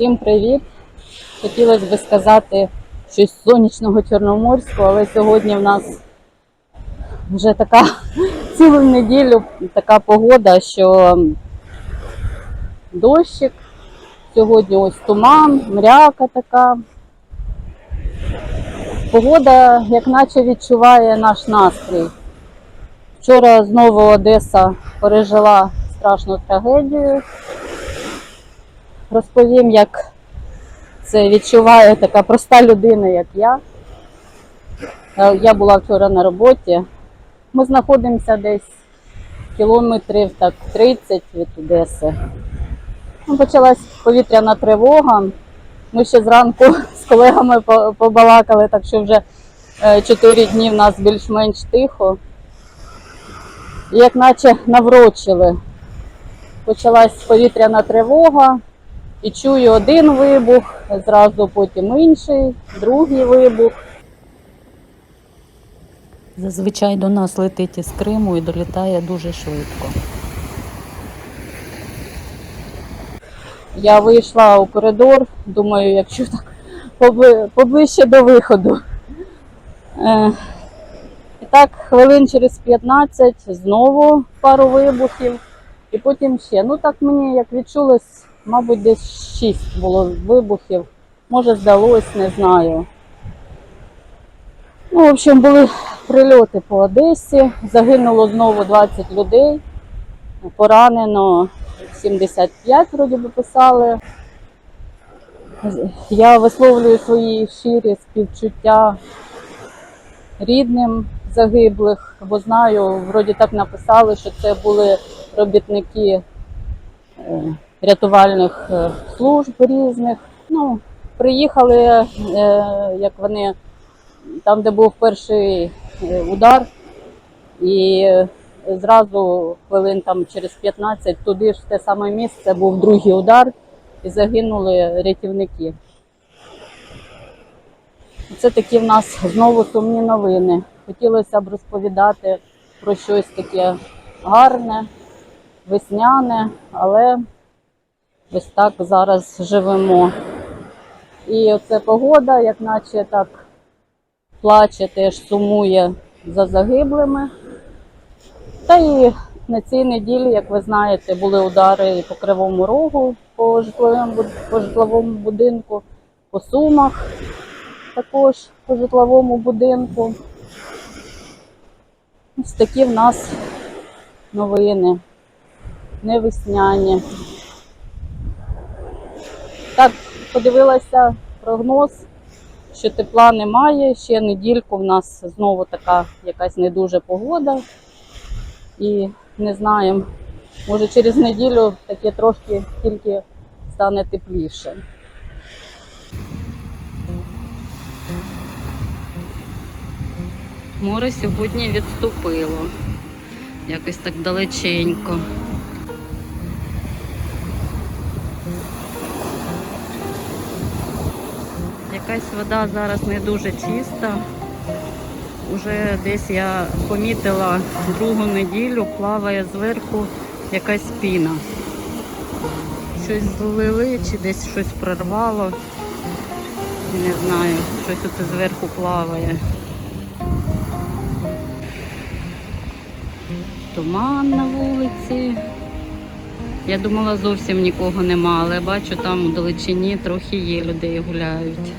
Всім привіт! Хотілося б сказати щось сонячного Чорноморського, але сьогодні в нас вже така цілу неділю така погода, що дощик, сьогодні ось туман, мряка така. Погода, як наче відчуває наш настрій. Вчора знову Одеса пережила страшну трагедію. Розповім, як це відчуває така проста людина, як я. Е, Я була вчора на роботі. Ми знаходимося десь кілометрів так 30 від Одеси. Ну, Почалась повітряна тривога. Ми ще зранку з колегами побалакали, так що вже 4 дні в нас більш-менш тихо. Як наче наврочили. Почалась повітряна тривога. І чую один вибух, зразу потім інший, другий вибух. Зазвичай до нас летить із Криму і долітає дуже швидко. Я вийшла у коридор, думаю, якщо так поближче до виходу. Е, І так, хвилин через 15 знову пару вибухів, і потім ще. Ну так мені як відчулось, мабуть, десь 6 було вибухів. Може здалось, не знаю. Ну, в общем, були прильоти по Одесі. Загинуло знову 20 людей. Поранено 75, вроді би писали. Я висловлюю свої щирі співчуття рідним загиблих, бо знаю, вроді так написали, що це були робітники е, рятувальних е, служб різних. Ну, приїхали, е, як вони там, де був перший е, удар, і зразу хвилин там через 15 туди ж те саме місце був другий удар, і загинули рятівники. Це такі в нас знову сумні новини. Хотілося б розповідати про щось таке гарне, весняне, але ось так зараз живемо. І оце погода, як наче так плаче, теж сумує за загиблими. Та і на цій неділі, як ви знаєте, були удари по Кривому Рогу, по житловому, по житловому будинку, по Сумах також по житловому будинку. Ось такі в нас новини. Не весняні. Так, подивилася прогноз, що тепла немає. Ще недільку в нас знову така якась не дуже погода. І не знаємо, може через неділю таке трошки тільки стане тепліше. Море сьогодні відступило. Якось так далеченько. Якась вода зараз не дуже чиста. Уже десь я помітила другу неділю, плаває зверху якась піна. Щось злили чи десь щось прорвало. Не знаю, щось оце зверху плаває. Туман на вулиці. Я думала, зовсім нікого нема, але бачу, там у далечині трохи є людей гуляють.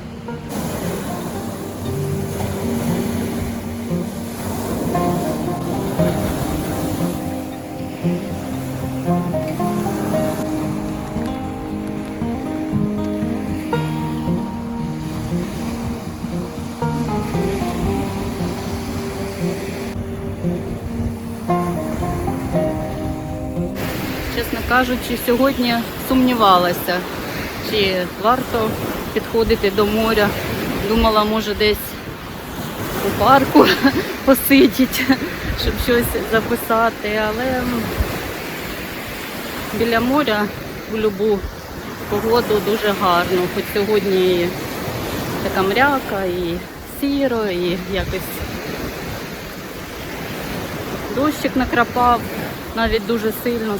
Кажучи, сьогодні сумнівалася, чи варто підходити до моря. Думала, може десь у парку посидіти, щоб щось записати, але біля моря в любу погоду дуже гарно. Хоч сьогодні і така мряка, і сіро, і якось дощик накрапав, навіть дуже сильно.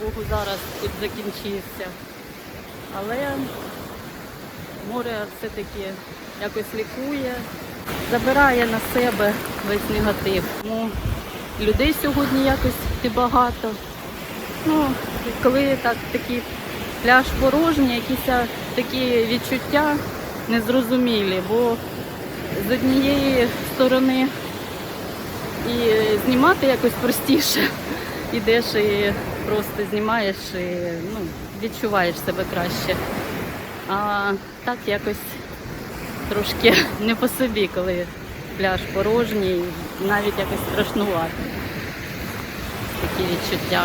Богу, зараз тут закінчився. Але море все-таки якось лікує, забирає на себе весь негатив. Ну, людей сьогодні якось небагато. Ну, коли так такий пляж порожній, якісь такі відчуття незрозумілі, бо з однієї сторони і знімати якось простіше. Ідеш і просто знімаєш і ну, відчуваєш себе краще. А так якось трошки не по собі, коли пляж порожній, навіть якось страшнувати. Такі відчуття.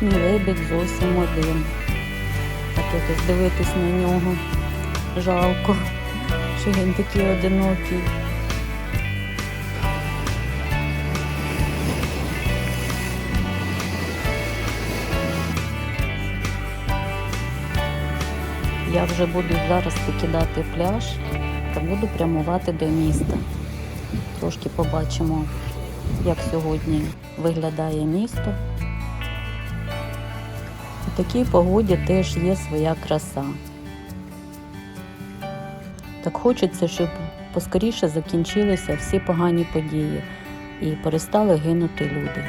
Сьогодні лебідь зовсім один. Так якось дивитись на нього жалко, що він такий одинокий. Я вже буду зараз покидати пляж та буду прямувати до міста. Трошки побачимо, як сьогодні виглядає місто. У такій погоді теж є своя краса. Так хочеться, щоб поскоріше закінчилися всі погані події і перестали гинути люди.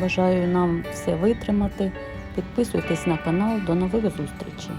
Бажаю нам все витримати. Підписуйтесь на канал. До нових зустрічей!